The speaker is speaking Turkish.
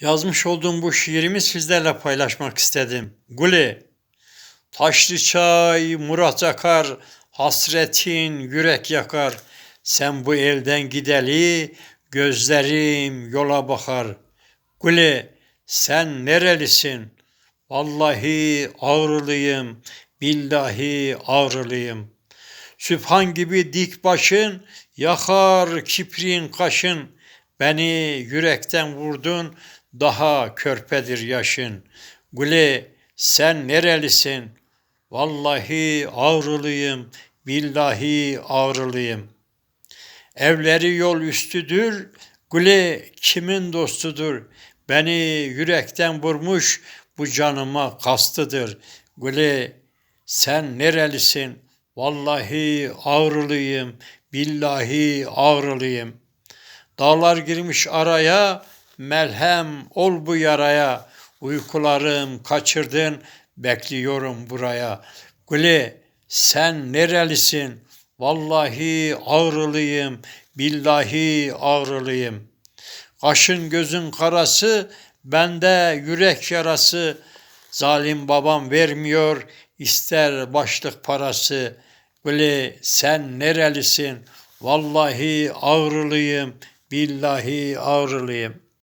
Yazmış olduğum bu şiirimi sizlerle paylaşmak istedim. Guli, taşlı çay Murat yakar, hasretin yürek yakar. Sen bu elden gideli, gözlerim yola bakar. Guli, sen nerelisin? Vallahi ağrılıyım, billahi ağrılıyım. Süphan gibi dik başın, yakar kiprin kaşın. Beni yürekten vurdun, daha körpedir yaşın. Güle sen nerelisin? Vallahi ağrılıyım, billahi ağrılıyım. Evleri yol üstüdür, Güle kimin dostudur? Beni yürekten vurmuş, bu canıma kastıdır. Güle sen nerelisin? Vallahi ağrılıyım, billahi ağrılıyım. Dağlar girmiş araya, melhem ol bu yaraya. Uykularım kaçırdın, bekliyorum buraya. Güle sen nerelisin? Vallahi ağrılıyım, billahi ağrılıyım. Kaşın gözün karası, bende yürek yarası. Zalim babam vermiyor, ister başlık parası. Böyle sen nerelisin? Vallahi ağrılıyım, billahi ağrılıyım.